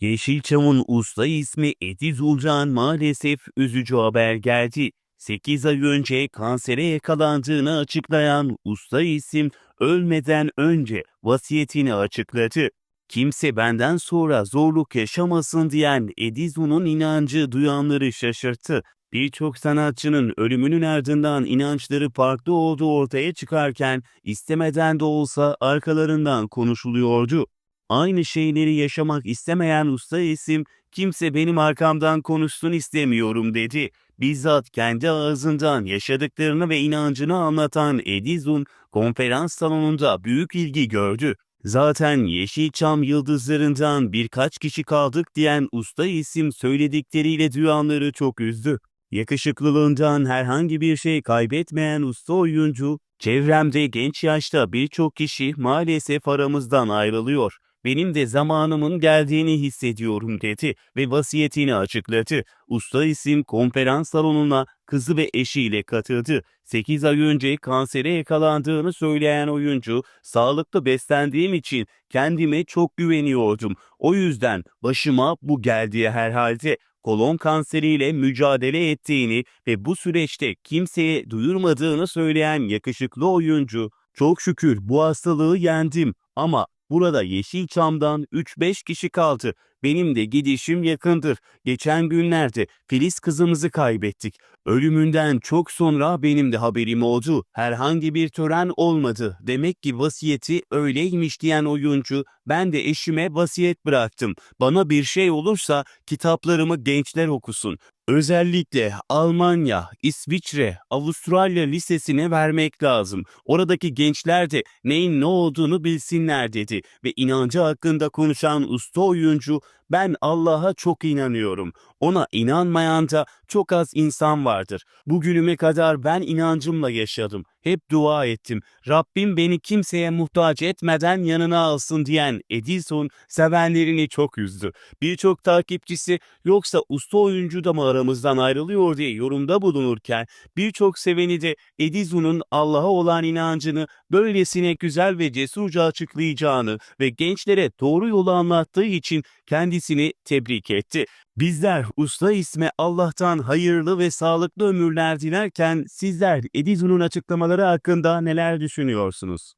Yeşilçam'ın usta ismi Ediz Ulcan maalesef üzücü haber geldi. 8 ay önce kansere yakalandığını açıklayan usta isim ölmeden önce vasiyetini açıkladı. Kimse benden sonra zorluk yaşamasın diyen Edizun'un inancı duyanları şaşırttı. Birçok sanatçının ölümünün ardından inançları farklı olduğu ortaya çıkarken istemeden de olsa arkalarından konuşuluyordu. Aynı şeyleri yaşamak istemeyen usta isim kimse benim arkamdan konuşsun istemiyorum dedi. Bizzat kendi ağzından yaşadıklarını ve inancını anlatan Edizun konferans salonunda büyük ilgi gördü. Zaten Yeşilçam yıldızlarından birkaç kişi kaldık diyen usta isim söyledikleriyle duyanları çok üzdü. Yakışıklılığından herhangi bir şey kaybetmeyen usta oyuncu, çevremde genç yaşta birçok kişi maalesef aramızdan ayrılıyor. Benim de zamanımın geldiğini hissediyorum dedi ve vasiyetini açıkladı. Usta isim konferans salonuna kızı ve eşiyle katıldı. 8 ay önce kansere yakalandığını söyleyen oyuncu, sağlıklı beslendiğim için kendime çok güveniyordum. O yüzden başıma bu geldi herhalde kolon kanseriyle mücadele ettiğini ve bu süreçte kimseye duyurmadığını söyleyen yakışıklı oyuncu, çok şükür bu hastalığı yendim ama burada Yeşilçam'dan 3-5 kişi kaldı. Benim de gidişim yakındır. Geçen günlerde Filiz kızımızı kaybettik. Ölümünden çok sonra benim de haberim oldu. Herhangi bir tören olmadı. Demek ki vasiyeti öyleymiş diyen oyuncu, ben de eşime vasiyet bıraktım. Bana bir şey olursa kitaplarımı gençler okusun. Özellikle Almanya, İsviçre, Avustralya lisesine vermek lazım. Oradaki gençler de neyin ne olduğunu bilsinler dedi ve inancı hakkında konuşan usta oyuncu ben Allah'a çok inanıyorum. Ona inanmayan da çok az insan vardır. Bugünüme kadar ben inancımla yaşadım. Hep dua ettim. Rabbim beni kimseye muhtaç etmeden yanına alsın diyen Edison sevenlerini çok üzdü. Birçok takipçisi yoksa usta oyuncu da mı aramızdan ayrılıyor diye yorumda bulunurken birçok seveni de Edison'un Allah'a olan inancını böylesine güzel ve cesurca açıklayacağını ve gençlere doğru yolu anlattığı için kendisini tebrik etti. Bizler usta isme Allah'tan hayırlı ve sağlıklı ömürler dilerken sizler Edison'un açıklamaları hakkında neler düşünüyorsunuz?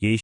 Yeş